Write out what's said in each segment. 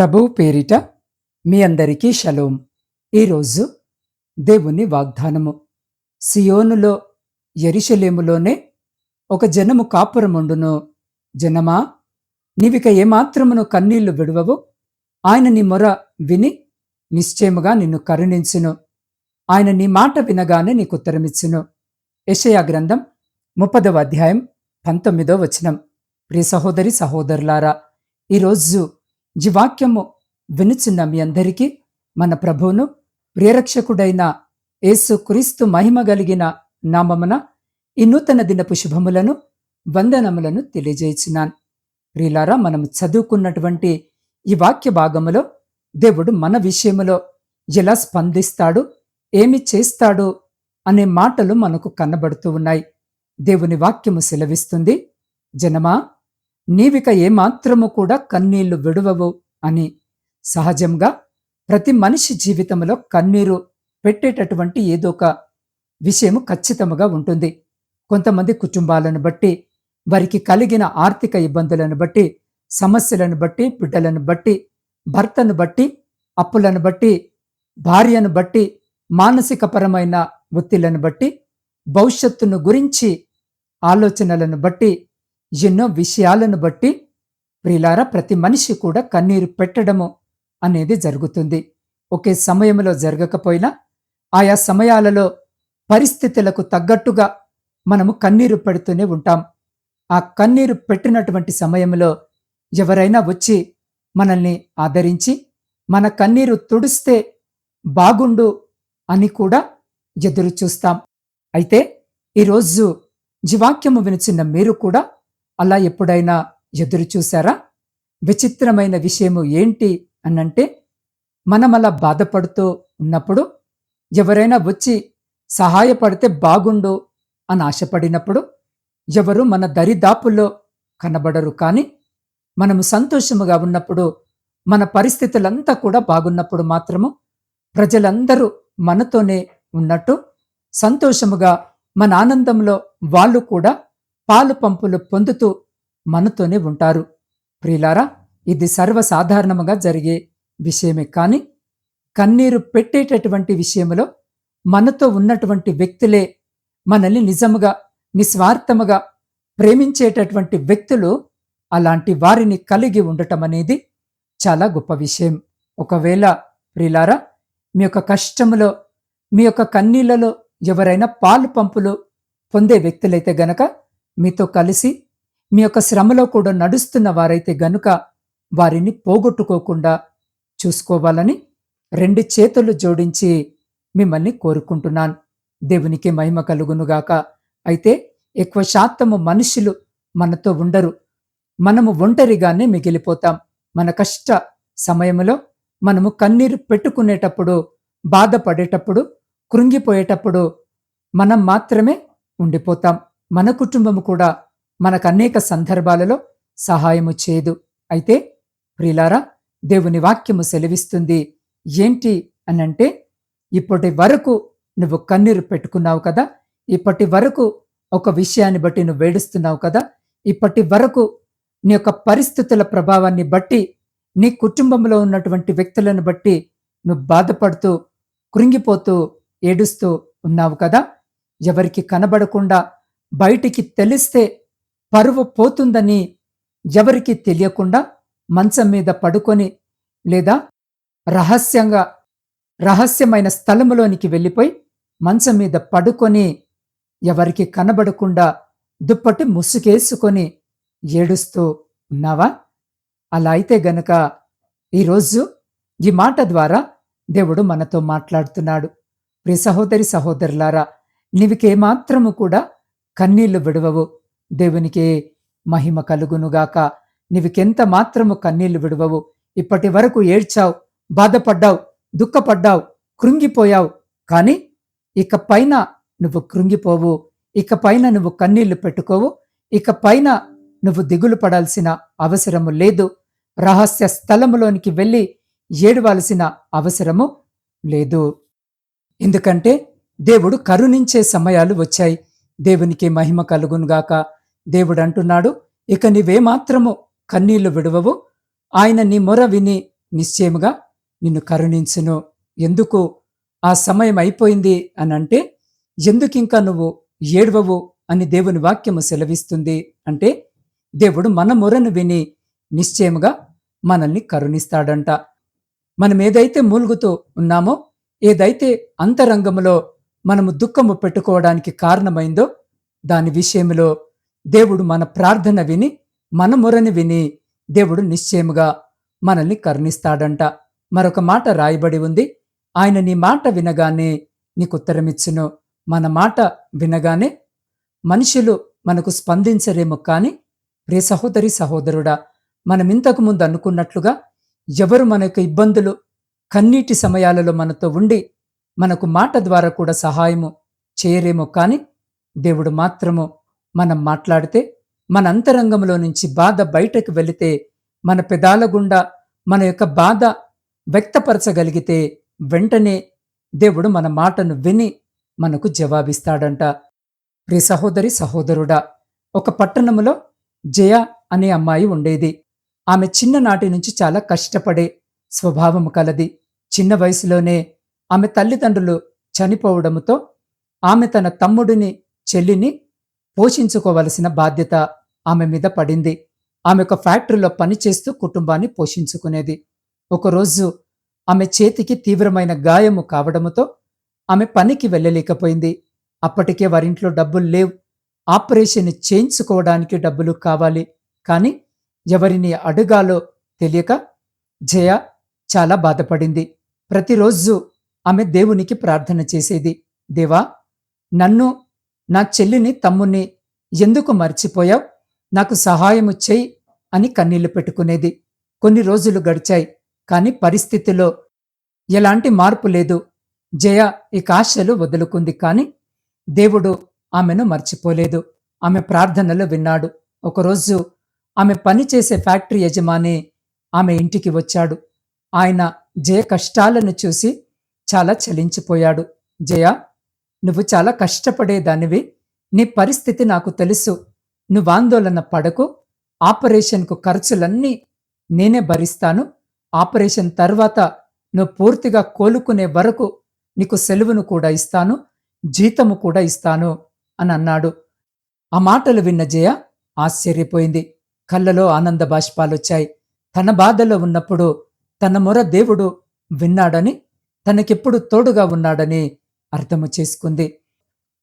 ప్రభువు పేరిట మీ అందరికీ షలోం. ఈరోజు దేవుని వాగ్దానము. సియోనులో ఎరిశలేములోనే ఒక జనము కాపురముండును. జనమా నీవిక ఏమాత్రమును కన్నీళ్ళు విడవవు? ఆయన నీ మొర విని నిశ్చయముగా నిన్ను కరుణించును. ఆయన నీ మాట వినగానే నీకు ఉత్తరమిచ్చును. యషయా గ్రంథం ముప్పదవ అధ్యాయం పంతొమ్మిదో వచనం. ప్రియ సహోదరి సహోదరులారా ఈరోజు ఈ వాక్యము వినుచున్న మీ అందరికీ మన ప్రభువును ప్రియరక్షకుడైన యేసు క్రీస్తు మహిమ కలిగిన నామమున ఈ నూతన దినపు శుభములను వందనములను తెలియజేయచున్నాను. ప్రియులారా మనం చదువుకున్నటువంటి ఈ వాక్య భాగములో దేవుడు మన విషయములో ఎలా స్పందిస్తాడు ఏమి చేస్తాడు అనే మాటలు మనకు కనబడుతూ ఉన్నాయి. దేవుని వాక్యము సెలవిస్తుంది. జనమా నీవిక ఏమాత్రము కూడా కన్నీళ్ళు విడువవు అని సహజంగా ప్రతి మనిషి జీవితంలో కన్నీరు పెట్టేటటువంటి ఏదో ఒక విషయము ఖచ్చితముగా ఉంటుంది. కొంతమంది కుటుంబాలను బట్టి వారికి కలిగిన ఆర్థిక ఇబ్బందులను బట్టి సమస్యలను బట్టి బిడ్డలను బట్టి భర్తను బట్టి అప్పులను బట్టి భార్యను బట్టి మానసికపరమైన ఒత్తిళ్ళను బట్టి భవిష్యత్తును గురించి ఆలోచనలను బట్టి ఎన్నో విషయాలను బట్టి ప్రిలారా ప్రతి మనిషి కూడా కన్నీరు పెట్టడము అనేది జరుగుతుంది. ఒకే సమయంలో జరగకపోయినా ఆయా సమయాలలో పరిస్థితులకు తగ్గట్టుగా మనము కన్నీరు పెడుతూనే ఉంటాం. ఆ కన్నీరు పెట్టినటువంటి సమయంలో ఎవరైనా వచ్చి మనల్ని ఆదరించి మన కన్నీరు తుడిస్తే బాగుండు అని కూడా ఎదురు చూస్తాం అయితే ఈరోజు జీవాక్యము వినిచిన్న మీరు కూడా అలా ఎప్పుడైనా ఎదురు చూశారా? విచిత్రమైన విషయము ఏంటి అనంటే మనం అలా బాధపడుతూ ఉన్నప్పుడు ఎవరైనా వచ్చి సహాయపడితే బాగుండు అని ఆశపడినప్పుడు ఎవరు మన దరిదాపుల్లో కనబడరు కానీ మనము సంతోషముగా ఉన్నప్పుడు మన పరిస్థితులంతా కూడా బాగున్నప్పుడు మాత్రము ప్రజలందరూ మనతోనే ఉన్నట్టు సంతోషముగా మన ఆనందంలో వాళ్ళు కూడా పాలు పంపులు పొందుతూ మనతోనే ఉంటారు. ప్రియులారా ఇది సర్వసాధారణముగా జరిగే విషయమే కానీ కన్నీరు పెట్టేటటువంటి విషయంలో మనతో ఉన్నటువంటి వ్యక్తులే మనల్ని నిజముగా నిస్వార్థముగా ప్రేమించేటటువంటి వ్యక్తులు అలాంటి వారిని కలిగి ఉండటం అనేది చాలా గొప్ప విషయం. ఒకవేళ ప్రిలారా మీ యొక్క కష్టములో మీ యొక్క కన్నీళ్ళలో ఎవరైనా పాలు పంపులు పొందే వ్యక్తులైతే గనక మీతో కలిసి మీ యొక్క శ్రమలో కూడా నడుస్తున్న వారైతే గనుక వారిని పోగొట్టుకోకుండా చూసుకోవాలని రెండు చేతులు జోడించి మిమ్మల్ని కోరుకుంటున్నాను. దేవునికి మహిమ కలుగునుగాక. అయితే ఎక్కువ శాతము మనుషులు మనతో ఉండరు. మనము ఒంటరిగానే మిగిలిపోతాం. మన కష్ట సమయంలో మనము కన్నీరు పెట్టుకునేటప్పుడు బాధపడేటప్పుడు కృంగిపోయేటప్పుడు మనం మాత్రమే ఉండిపోతాం. మన కుటుంబము కూడా మనకు అనేక సందర్భాలలో సహాయము చేయదు అయితే ప్రిలారా దేవుని వాక్యము సెలవిస్తుంది ఏంటి అనంటే ఇప్పటి వరకు నువ్వు కన్నీరు పెట్టుకున్నావు కదా ఇప్పటి వరకు ఒక విషయాన్ని బట్టి నువ్వు వేడుస్తున్నావు కదా ఇప్పటి వరకు నీ యొక్క పరిస్థితుల ప్రభావాన్ని బట్టి నీ కుటుంబంలో ఉన్నటువంటి వ్యక్తులను బట్టి నువ్వు బాధపడుతూ కృంగిపోతూ ఏడుస్తూ ఉన్నావు కదా ఎవరికి కనబడకుండా బయటికి తెలిస్తే పరువు పోతుందని ఎవరికి తెలియకుండా మంచం మీద పడుకొని లేదా రహస్యంగా రహస్యమైన స్థలములోనికి వెళ్ళిపోయి మంచం మీద పడుకొని ఎవరికి కనబడకుండా దుప్పటి ముసుగేసుకొని ఏడుస్తూ ఉన్నావా? అలా అయితే గనక ఈరోజు ఈ మాట ద్వారా దేవుడు మనతో మాట్లాడుతున్నాడు. ప్రి సహోదరి సహోదరులారా నీవికేమాత్రము కూడా కన్నీళ్ళు విడవవు. దేవునికి మహిమ కలుగునుగాక. నీవికెంత మాత్రము కన్నీళ్ళు విడవవు. ఇప్పటి వరకు ఏడ్చావు బాధపడ్డావు దుఃఖపడ్డావు కృంగిపోయావు. కానీ ఇక పైన నువ్వు కృంగిపోవు. ఇక పైన నువ్వు కన్నీళ్ళు పెట్టుకోవు. ఇక పైన నువ్వు దిగులు పడాల్సిన అవసరము లేదు. రహస్య స్థలములోనికి వెళ్ళి ఏడవలసిన అవసరము లేదు. ఎందుకంటే దేవుడు కరుణించే సమయాలు వచ్చాయి. దేవునికి మహిమ కలుగునుగాక దేవుడు అంటున్నాడు ఇక నీవేమాత్రము కన్నీళ్ళు విడవవు. ఆయన నీ మొర విని నిశ్చయముగా నిన్ను కరుణించును. ఎందుకు? ఆ సమయం అయిపోయింది అని అంటే ఎందుకింకా నువ్వు ఏడవవు అని దేవుని వాక్యము సెలవిస్తుంది? అంటే దేవుడు మన మొరను విని నిశ్చయముగా మనల్ని కరుణిస్తాడంట. మనం ఏదైతే మూలుగుతూ ఉన్నామో ఏదైతే అంతరంగములో మనము దుఃఖము పెట్టుకోవడానికి కారణమైందో దాని విషయంలో దేవుడు మన ప్రార్థన విని మన మొరని విని దేవుడు నిశ్చయముగా మనల్ని కరుణిస్తాడంట. మరొక మాట రాయబడి ఉంది. ఆయన నీ మాట వినగానే నీకు ఉత్తరమిచ్చును మన మాట వినగానే మనుషులు మనకు స్పందించరేమో కానీ ప్రియ సహోదరి సహోదరుడా మనం ఇంతకు ముందు అనుకున్నట్లుగా ఎవరు మనకు ఇబ్బందులు కన్నీటి సమయాలలో మనతో ఉండి మనకు మాట ద్వారా కూడా సహాయము చేయరేమో కానీ దేవుడు మాత్రము మనం మాట్లాడితే మన అంతరంగంలో నుంచి బాధ బయటకు వెళితే మన పెదాల గుండా మన యొక్క బాధ వ్యక్తపరచగలిగితే వెంటనే దేవుడు మన మాటను విని మనకు జవాబిస్తాడంట. ప్రియ సహోదరి సహోదరుడా ఒక పట్టణములో జయ అనే అమ్మాయి ఉండేది. ఆమె చిన్ననాటి నుంచి చాలా కష్టపడే స్వభావము కలది. చిన్న వయసులోనే ఆమె తల్లిదండ్రులు చనిపోవడంతో ఆమె తన తమ్ముడిని చెల్లిని పోషించుకోవలసిన బాధ్యత ఆమె మీద పడింది. ఆమె ఒక ఫ్యాక్టరీలో పనిచేస్తూ కుటుంబాన్ని పోషించుకునేది. ఒకరోజు ఆమె చేతికి తీవ్రమైన గాయము కావడముతో ఆమె పనికి వెళ్ళలేకపోయింది. అప్పటికే వారింట్లో డబ్బులు లేవు. ఆపరేషన్ చేయించుకోవడానికి డబ్బులు కావాలి. కానీ ఎవరిని అడుగాలో తెలియక జయ చాలా బాధపడింది. ప్రతిరోజు ఆమె దేవునికి ప్రార్థన చేసేది. దేవా నన్ను నా చెల్లిని తమ్ముణ్ణి ఎందుకు మర్చిపోయావు? నాకు సహాయము చెయ్యి అని కన్నీళ్ళు పెట్టుకునేది. కొన్ని రోజులు గడిచాయి కాని పరిస్థితిలో ఎలాంటి మార్పు లేదు. జయ ఈ కాశలు వదులుకుంది కాని దేవుడు ఆమెను మర్చిపోలేదు. ఆమె ప్రార్థనలు విన్నాడు. ఒకరోజు ఆమె పనిచేసే ఫ్యాక్టరీ యజమాని ఆమె ఇంటికి వచ్చాడు. ఆయన జయ కష్టాలను చూసి చాలా చలించిపోయాడు. జయ నువ్వు చాలా కష్టపడేదానివి. నీ పరిస్థితి నాకు తెలుసు. నువ్వు ఆందోళన పడకు. ఆపరేషన్కు ఖర్చులన్నీ నేనే భరిస్తాను. ఆపరేషన్ తర్వాత నువ్వు పూర్తిగా కోలుకునే వరకు నీకు సెలవును కూడా ఇస్తాను. జీతము కూడా ఇస్తాను అని అన్నాడు. ఆ మాటలు విన్న జయ ఆశ్చర్యపోయింది. కళ్ళలో ఆనంద బాష్పాలొచ్చాయి. తన బాధలో ఉన్నప్పుడు తన మొర దేవుడు విన్నాడని తనకెప్పుడు తోడుగా ఉన్నాడని అర్థము చేసుకుంది.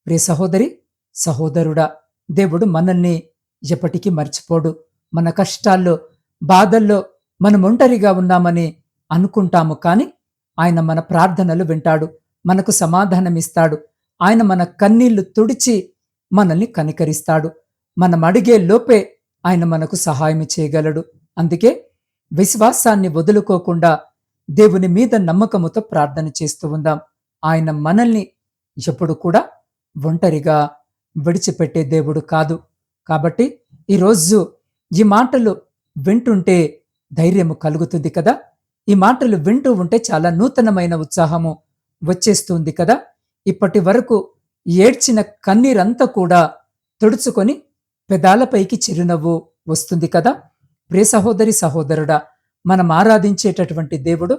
ప్రియ సహోదరి సహోదరుడా దేవుడు మనల్ని ఎప్పటికీ మర్చిపోడు. మన కష్టాల్లో బాధల్లో మనం ఒంటరిగా ఉన్నామని అనుకుంటాము కానీ ఆయన మన ప్రార్థనలు వింటాడు మనకు సమాధానమిస్తాడు. ఆయన మన కన్నీళ్ళు తుడిచి మనల్ని కనికరిస్తాడు. మనం అడిగే లోపే ఆయన మనకు సహాయం చేయగలడు. అందుకే విశ్వాసాన్ని వదులుకోకుండా దేవుని మీద నమ్మకముతో ప్రార్థన చేస్తూ ఉందాం. ఆయన మనల్ని ఎప్పుడు కూడా ఒంటరిగా విడిచిపెట్టే దేవుడు కాదు. కాబట్టి ఈరోజు ఈ మాటలు వింటుంటే ధైర్యము కలుగుతుంది కదా? ఈ మాటలు వింటూ ఉంటే చాలా నూతనమైన ఉత్సాహము వచ్చేస్తుంది కదా? ఇప్పటి వరకు ఏడ్చిన కన్నీరంతా కూడా తుడుచుకొని పెదాలపైకి చిరునవ్వు వస్తుంది కదా? ప్రియ సహోదరి సహోదరుడా మనం ఆరాధించేటటువంటి దేవుడు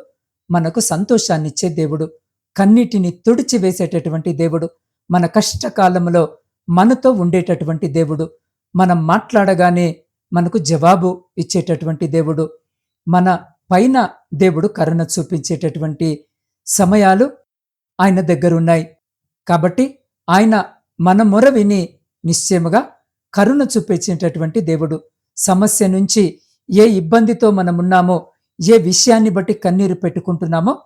మనకు సంతోషాన్నిచ్చే దేవుడు కన్నీటిని తుడిచివేసేటటువంటి దేవుడు మన కష్టకాలంలో మనతో ఉండేటటువంటి దేవుడు మనం మాట్లాడగానే మనకు జవాబు ఇచ్చేటటువంటి దేవుడు మన పైన దేవుడు కరుణ చూపించేటటువంటి సమయాలు ఆయన దగ్గరున్నాయి. కాబట్టి ఆయన మన మొర విని నిశ్చయముగా కరుణ చూపించేటటువంటి దేవుడు సమస్య నుంచి ఏ ఇబ్బందితో మనమున్నామో ఏ విషయాన్ని బట్టి కన్నీరు పెట్టుకుంటున్నామో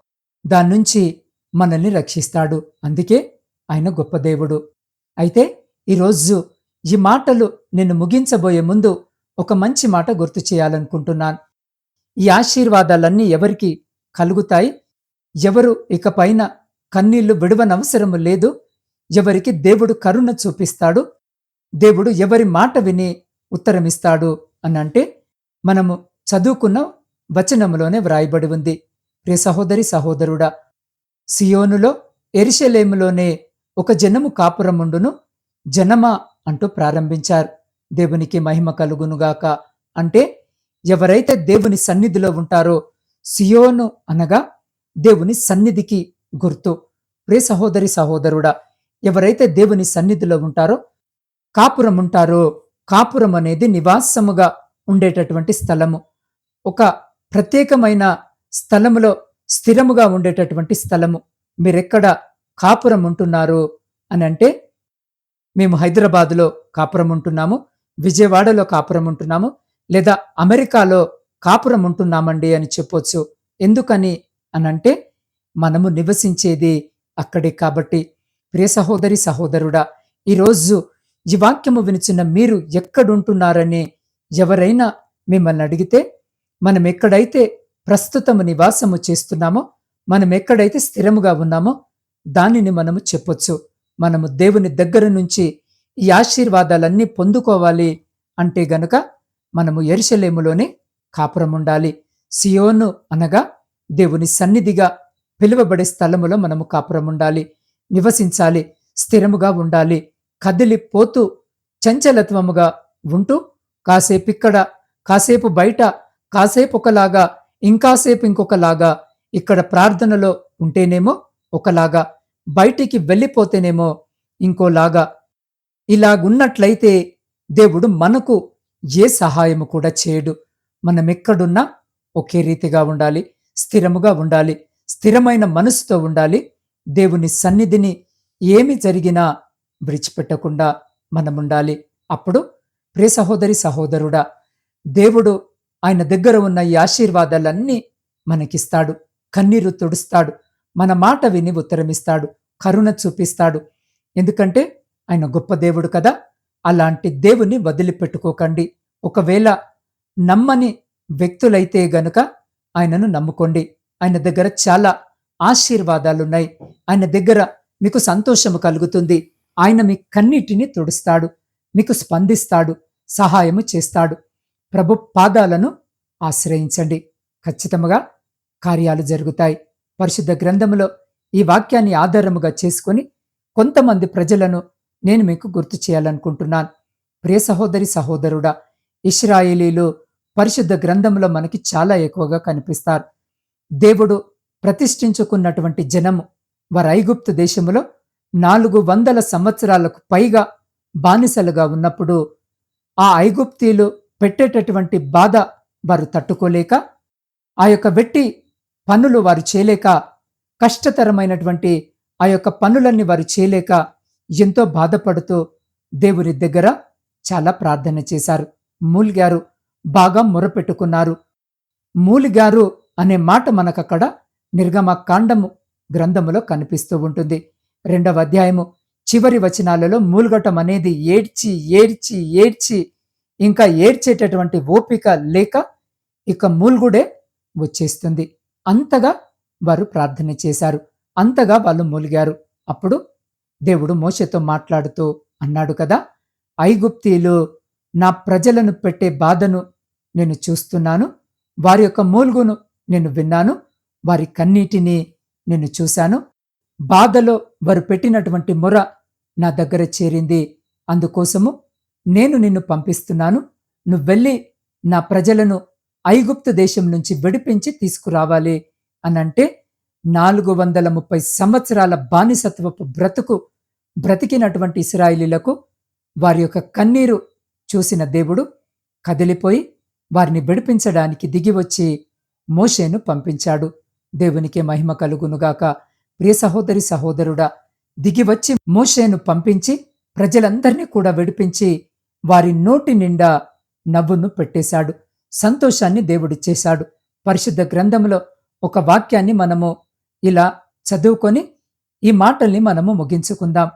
దాని నుంచి మనల్ని రక్షిస్తాడు. అందుకే ఆయన గొప్ప దేవుడు. అయితే ఈరోజు ఈ మాటలు నేను ముగించబోయే ముందు ఒక మంచి మాట గుర్తు చేయాలనుకుంటున్నాను. ఈ ఆశీర్వాదాలన్నీ ఎవరికి కలుగుతాయి? ఎవరు ఇకపైన కన్నీళ్ళు విడవనవసరము లేదు. ఎవరికి దేవుడు కరుణ చూపిస్తాడు. దేవుడు ఎవరి మాట విని ఉత్తరమిస్తాడు అనంటే మనము చదువుకున్న వచనములోనే వ్రాయబడి ఉంది. ప్రియ సహోదరి సహోదరుడా సియోనులో ఎరిశలేములోనే ఒక జనము కాపురముండును జనమా అంటూ ప్రారంభించారు. దేవునికి మహిమ కలుగునుగాక. అంటే ఎవరైతే దేవుని సన్నిధిలో ఉంటారో సియోను అనగా దేవుని సన్నిధికి గుర్తు. ప్రే సహోదరి సహోదరుడా ఎవరైతే దేవుని సన్నిధిలో ఉంటారో కాపురం ఉంటారో కాపురం అనేది నివాసముగా ఉండేటటువంటి స్థలము. ఒక ప్రత్యేకమైన స్థలములో స్థిరముగా ఉండేటటువంటి స్థలము. మీరెక్కడ కాపురం ఉంటున్నారు అని అంటే మేము హైదరాబాదులో కాపురం ఉంటున్నాము విజయవాడలో కాపురం ఉంటున్నాము లేదా అమెరికాలో కాపురం ఉంటున్నామండి అని చెప్పొచ్చు. ఎందుకని అనంటే మనము నివసించేది అక్కడే కాబట్టి. ప్రియ సహోదరి సహోదరుడా ఈరోజు ఈ వాక్యము వినిచిన మీరు ఎక్కడుంటున్నారని ఎవరైనా మిమ్మల్ని అడిగితే మనం ఎక్కడైతే ప్రస్తుతము నివాసము చేస్తున్నామో మనం ఎక్కడైతే స్థిరముగా ఉన్నామో దానిని మనము చెప్పొచ్చు. మనము దేవుని దగ్గర నుంచి ఈ ఆశీర్వాదాలన్నీ పొందుకోవాలి అంటే గనుక మనము ఎరుషలేములోనే కాపురం ఉండాలి. సియోను అనగా దేవుని సన్నిధిగా పిలువబడే స్థలములో మనము కాపురముండాలి నివసించాలి. స్థిరముగా ఉండాలి. కదిలిపోతూ చంచలత్వముగా ఉంటూ కాసేపు ఇక్కడ కాసేపు బయట కాసేపు ఒకలాగా ఇంకాసేపు ఇంకొకలాగా ఇక్కడ ప్రార్థనలో ఉంటేనేమో ఒకలాగా బయటికి వెళ్ళిపోతేనేమో ఇంకోలాగా. ఇలాగున్నట్లయితే దేవుడు మనకు ఏ సహాయము కూడా చేయడు. మనం ఎక్కడున్నా ఒకే రీతిగా ఉండాలి స్థిరముగా ఉండాలి స్థిరమైన మనసుతో ఉండాలి. దేవుని సన్నిధిని ఏమి జరిగినా విడిచిపెట్టకుండా మనం ఉండాలి అప్పుడు ప్రే సహోదరి సహోదరుడా దేవుడు ఆయన దగ్గర ఉన్న ఈ ఆశీర్వాదాలన్నీ మనకిస్తాడు. కన్నీరు తుడుస్తాడు. మన మాట విని ఉత్తరమిస్తాడు. కరుణ చూపిస్తాడు. ఎందుకంటే ఆయన గొప్ప దేవుడు కదా. అలాంటి దేవుని వదిలిపెట్టుకోకండి. ఒకవేళ నమ్మని వ్యక్తులైతే గనుక ఆయనను నమ్ముకోండి. ఆయన దగ్గర చాలా ఆశీర్వాదాలున్నాయి. ఆయన దగ్గర మీకు సంతోషము కలుగుతుంది. ఆయన మీ కన్నిటిని తుడుస్తాడు. మీకు స్పందిస్తాడు సహాయము చేస్తాడు. ప్రభు పాదాలను ఆశ్రయించండి. ఖచ్చితముగా కార్యాలు జరుగుతాయి. పరిశుద్ధ గ్రంథములో ఈ వాక్యాన్ని ఆధారముగా చేసుకొని కొంతమంది ప్రజలను నేను మీకు గుర్తు చేయాలనుకుంటున్నాను. ప్రియ సహోదరి సహోదరుడా ఇస్రాయేలీలు పరిశుద్ధ గ్రంథంలో మనకి చాలా ఎక్కువగా కనిపిస్తారు. దేవుడు ప్రతిష్ఠించుకున్నటువంటి జనము వారు ఐగుప్తు దేశములో నాలుగు వందల సంవత్సరాలకు పైగా బానిసలుగా ఉన్నప్పుడు ఆ ఐగుప్తీలు పెట్టేటటువంటి బాధ వారు తట్టుకోలేక ఆ యొక్క వెట్టి పనులు వారు చేయలేక కష్టతరమైనటువంటి ఆ యొక్క పనులన్నీ వారు చేయలేక ఎంతో బాధపడుతూ దేవుని దగ్గర చాలా ప్రార్థన చేశారు. మూలిగారు బాగా మొరపెట్టుకున్నారు. మూలిగారు అనే మాట మనకక్కడ నిర్గమ కాండము గ్రంథములో కనిపిస్తూ ఉంటుంది. రెండవ అధ్యాయము చివరి వచనాలలో మూలుగటం అనేది ఏడ్చి ఏడ్చి ఏడ్చి ఇంకా ఏడ్చేటటువంటి ఓపిక లేక ఇక మూల్గుడే వచ్చేస్తుంది. అంతగా వారు ప్రార్థన చేశారు. అంతగా వాళ్ళు మూలిగారు. అప్పుడు దేవుడు మోషతో మాట్లాడుతూ అన్నాడు కదా ఐగుప్తీలు నా ప్రజలను పెట్టే బాధను నేను చూస్తున్నాను. వారి యొక్క మూల్గును నేను విన్నాను. వారి కన్నీటిని నేను చూశాను. బాధలో వారు పెట్టినటువంటి మొర నా దగ్గర చేరింది. అందుకోసము నేను నిన్ను పంపిస్తున్నాను. నువ్వెళ్ళి నా ప్రజలను ఐగుప్తు దేశం నుంచి విడిపించి తీసుకురావాలి అనంటే నాలుగు వందల ముప్పై సంవత్సరాల బానిసత్వపు బ్రతుకు బ్రతికినటువంటి ఇస్రాయిలీలకు వారి యొక్క కన్నీరు చూసిన దేవుడు కదిలిపోయి వారిని విడిపించడానికి దిగివచ్చి మోషేను పంపించాడు. దేవునికి మహిమ కలుగునుగాక. ప్రియ సహోదరి సహోదరుడా దిగివచ్చి మోషేను పంపించి ప్రజలందరినీ కూడా విడిపించి వారి నోటి నిండా నవ్వును పెట్టేశాడు. సంతోషాన్ని దేవుడిచ్చేశాడు. పరిశుద్ధ గ్రంథంలో ఒక వాక్యాన్ని మనము ఇలా చదువుకొని ఈ మాటల్ని మనము ముగించుకుందాం.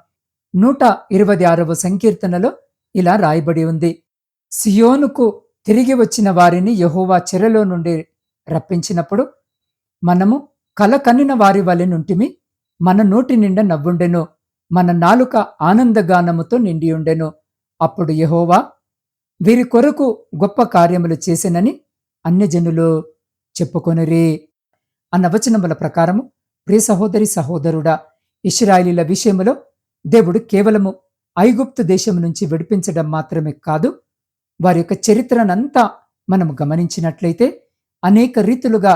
నూట ఇరవై ఆరవ సంకీర్తనలో ఇలా రాయబడి ఉంది. సియోనుకు తిరిగి వచ్చిన వారిని యహోవా చెరలో నుండి రప్పించినప్పుడు మనము కలకన్నిన వారి వలె నుంటిమి మన నోటి నిండా నవ్వుండెను మన నాలుక ఆనందగానముతో నిండియుండెను అప్పుడు యహోవా వీరి కొరకు గొప్ప కార్యములు చేసినని అన్యజనులు చెప్పుకొనిరి. అన్న వచనముల ప్రకారము ప్రియ సహోదరి సహోదరుడా ఇస్రాయిలీల విషయములో దేవుడు కేవలము ఐగుప్తు దేశం నుంచి విడిపించడం మాత్రమే కాదు వారి యొక్క చరిత్రనంతా మనం గమనించినట్లయితే అనేక రీతులుగా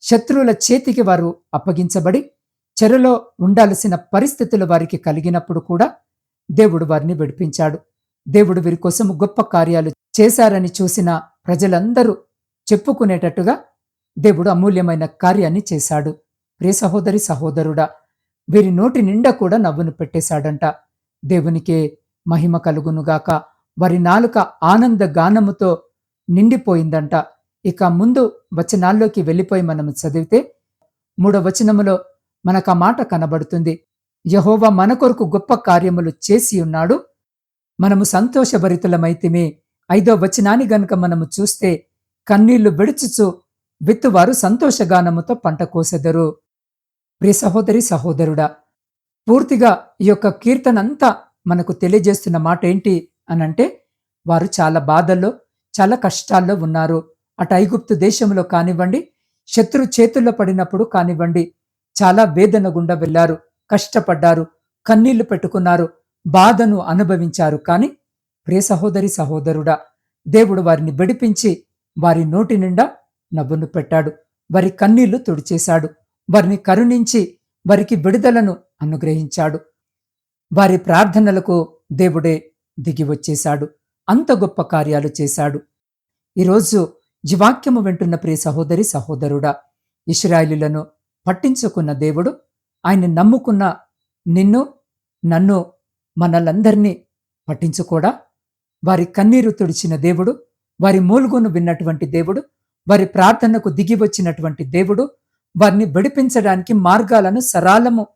శత్రువుల చేతికి వారు అప్పగించబడి చెరలో ఉండాల్సిన పరిస్థితులు వారికి కలిగినప్పుడు కూడా దేవుడు వారిని విడిపించాడు. దేవుడు వీరి కోసం గొప్ప కార్యాలు చేశారని చూసిన ప్రజలందరూ చెప్పుకునేటట్టుగా దేవుడు అమూల్యమైన కార్యాన్ని చేశాడు. ప్రియ సహోదరి సహోదరుడా వీరి నోటి నిండా కూడా నవ్వును పెట్టేశాడంట. దేవునికే మహిమ కలుగునుగాక. వారి నాలుక ఆనంద గానముతో నిండిపోయిందంట. ఇక ముందు వచనాల్లోకి వెళ్ళిపోయి మనము చదివితే మూడో వచనములో మనకు ఆ మాట కనబడుతుంది. యహోవా మన కొరకు గొప్ప కార్యములు చేసి ఉన్నాడు. మనము సంతోషభరితులమైతిమే. ఐదో వచనాన్ని గనుక మనము చూస్తే కన్నీళ్ళు విడుచుచు విత్తువారు సంతోషగానముతో పంట కోసెదరు. ప్రియ సహోదరి సహోదరుడా పూర్తిగా ఈ యొక్క కీర్తనంతా మనకు తెలియజేస్తున్న మాట ఏంటి అనంటే వారు చాలా బాధల్లో చాలా కష్టాల్లో ఉన్నారు. అటు ఐగుప్తు దేశంలో కానివ్వండి శత్రు చేతుల్లో పడినప్పుడు కానివ్వండి చాలా వేదన గుండా వెళ్ళారు కష్టపడ్డారు కన్నీళ్ళు పెట్టుకున్నారు బాధను అనుభవించారు. కాని ప్రియ సహోదరి సహోదరుడా దేవుడు వారిని విడిపించి వారి నోటి నిండా నవ్వును పెట్టాడు. వారి కన్నీళ్ళు తుడిచేశాడు. వారిని కరుణించి వారికి విడుదలను అనుగ్రహించాడు. వారి ప్రార్థనలకు దేవుడే దిగి వచ్చేశాడు. అంత గొప్ప కార్యాలు చేశాడు. ఈరోజు జీవాక్యము వింటున్న ప్రియ సహోదరి సహోదరుడా ఇస్రాయిలులను పట్టించుకున్న దేవుడు ఆయన నమ్ముకున్న నిన్ను నన్ను మనలందరినీ పట్టించుకోడా? వారి కన్నీరు తుడిచిన దేవుడు వారి మూలుగును విన్నటువంటి దేవుడు వారి ప్రార్థనకు దిగి వచ్చినటువంటి దేవుడు వారిని విడిపించడానికి మార్గాలను సరాలము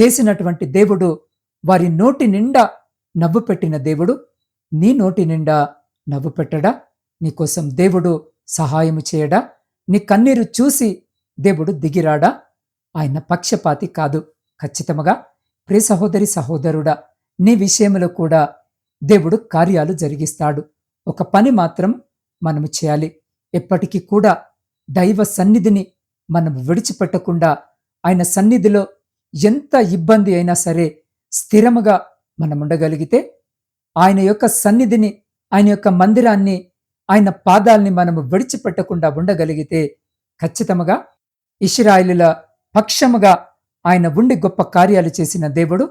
చేసినటువంటి దేవుడు వారి నోటి నిండా నవ్వు పెట్టిన దేవుడు నీ నోటి నిండా నవ్వు పెట్టడా? నీకోసం దేవుడు సహాయము చేయడా? నీ కన్నీరు చూసి దేవుడు దిగిరాడా? ఆయన పక్షపాతి కాదు. ఖచ్చితముగా ప్రియ సహోదరి సహోదరుడా నీ విషయంలో కూడా దేవుడు కార్యాలు జరిగిస్తాడు. ఒక పని మాత్రం మనము చేయాలి. ఎప్పటికీ కూడా దైవ సన్నిధిని మనం విడిచిపెట్టకుండా ఆయన సన్నిధిలో ఎంత ఇబ్బంది అయినా సరే స్థిరముగా మనం ఉండగలిగితే ఆయన యొక్క సన్నిధిని ఆయన యొక్క మందిరాన్ని ఆయన పాదాల్ని మనము విడిచిపెట్టకుండా ఉండగలిగితే ఖచ్చితముగా ఇస్రాయిలుల పక్షముగా ఆయన ఉండి గొప్ప కార్యాలు చేసిన దేవుడు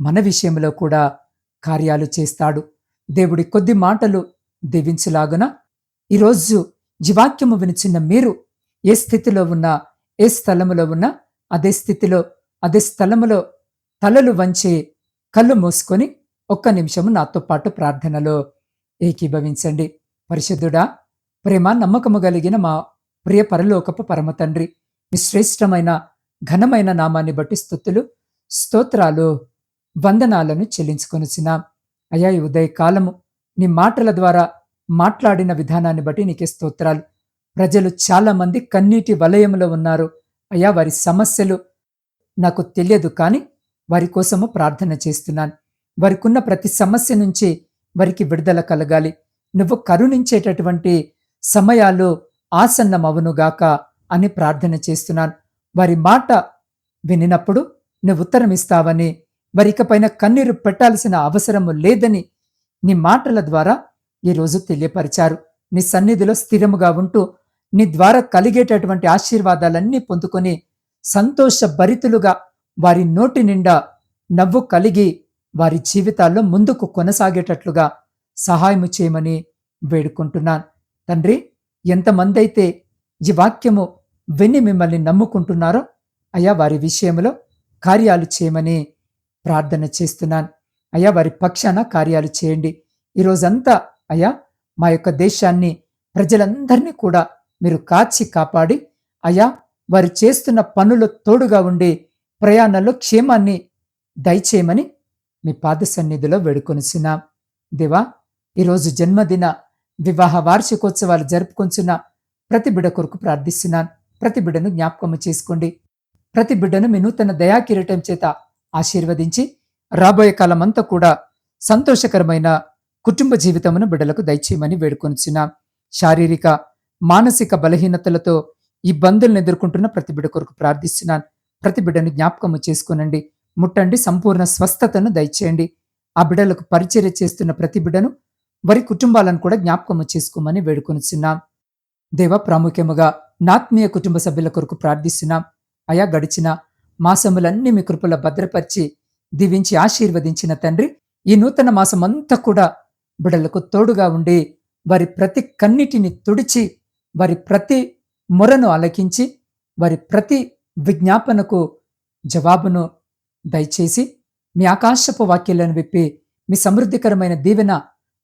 మన విషయంలో కూడా కార్యాలు చేస్తాడు. దేవుడి కొద్ది మాటలు దీవించులాగున ఈరోజు జీవాక్యము వినిచిన్న మీరు ఏ స్థితిలో ఉన్నా ఏ స్థలములో ఉన్నా అదే స్థితిలో అదే స్థలములో తలలు వంచి కళ్ళు మూసుకొని ఒక్క నిమిషము నాతో పాటు ప్రార్థనలో ఏకీభవించండి. పరిశుద్ధుడా ప్రేమ నమ్మకము కలిగిన మా ప్రియ పరలోకపు పరమ తండ్రి మీ శ్రేష్టమైన ఘనమైన నామాన్ని బట్టి స్థుతులు స్తోత్రాలు వందనాలను చెల్లించుకొనిచిన అయా ఈ ఉదయకాలము నీ మాటల ద్వారా మాట్లాడిన విధానాన్ని బట్టి నీకే స్తోత్రాలు. ప్రజలు చాలామంది కన్నీటి వలయంలో ఉన్నారు. అయ్యా వారి సమస్యలు నాకు తెలియదు కానీ వారి కోసము ప్రార్థన చేస్తున్నాను. వారికున్న ప్రతి సమస్య నుంచి వారికి విడుదల కలగాలి. నువ్వు కరుణించేటటువంటి సమయాలు ఆసన్నమవునుగాక అని ప్రార్థన చేస్తున్నాను. వారి మాట వినినప్పుడు నువ్వు ఉత్తరం ఇస్తావని వారికపైన కన్నీరు పెట్టాల్సిన అవసరము లేదని నీ మాటల ద్వారా ఈరోజు తెలియపరిచారు. నీ సన్నిధిలో స్థిరముగా ఉంటూ నీ ద్వారా కలిగేటటువంటి ఆశీర్వాదాలన్నీ పొందుకొని సంతోష భరితులుగా వారి నోటి నిండా నవ్వు కలిగి వారి జీవితాల్లో ముందుకు కొనసాగేటట్లుగా సహాయము చేయమని వేడుకుంటున్నాను. తండ్రి ఎంతమంది అయితే ఈ వాక్యము విని మిమ్మల్ని నమ్ముకుంటున్నారో అయ్యా వారి విషయంలో కార్యాలు చేయమని ప్రార్థన చేస్తున్నాను. అయ్యా వారి పక్షాన కార్యాలు చేయండి. ఈరోజంతా అయ్యా మా యొక్క దేశాన్ని ప్రజలందరినీ కూడా మీరు కాచి కాపాడి అయ్యా వారు చేస్తున్న పనులు తోడుగా ఉండి ప్రయాణంలో క్షేమాన్ని దయచేయమని మీ పాద సన్నిధిలో వేడుకొనిచున్నాం. దేవా ఈరోజు జన్మదిన వివాహ వార్షికోత్సవాలు జరుపుకొంచున్న ప్రతి బిడ కొరకు ప్రార్థిస్తున్నాను. ప్రతి బిడ్డను జ్ఞాపకము చేసుకోండి. ప్రతి బిడ్డను మీ నూతన దయాకిరీటం చేత ఆశీర్వదించి రాబోయే కాలమంతా కూడా సంతోషకరమైన కుటుంబ జీవితమును బిడ్డలకు దయచేయమని వేడుకొనిచున్నాం శారీరక మానసిక బలహీనతలతో ఇబ్బందులను ఎదుర్కొంటున్న ప్రతి బిడ్డ కొరకు ప్రార్థిస్తున్నాను. ప్రతి బిడ్డను జ్ఞాపకము చేసుకునండి. ముట్టండి. సంపూర్ణ స్వస్థతను దయచేయండి. ఆ బిడ్డలకు పరిచర్య చేస్తున్న ప్రతి బిడ్డను వారి కుటుంబాలను కూడా జ్ఞాపకము చేసుకోమని వేడుకొనిచున్నాం. దేవ ప్రాముఖ్యముగా నాత్మీయ కుటుంబ సభ్యుల కొరకు ప్రార్థిస్తున్నాం. అయా గడిచిన మాసములన్నీ మీ కృపల భద్రపరిచి దీవించి ఆశీర్వదించిన తండ్రి ఈ నూతన మాసమంతా కూడా బిడలకు తోడుగా ఉండి వారి ప్రతి కన్నిటిని తుడిచి వారి ప్రతి మొరను ఆలకించి వారి ప్రతి విజ్ఞాపనకు జవాబును దయచేసి మీ ఆకాశపు వాక్యాలను విప్పి మీ సమృద్ధికరమైన దీవెన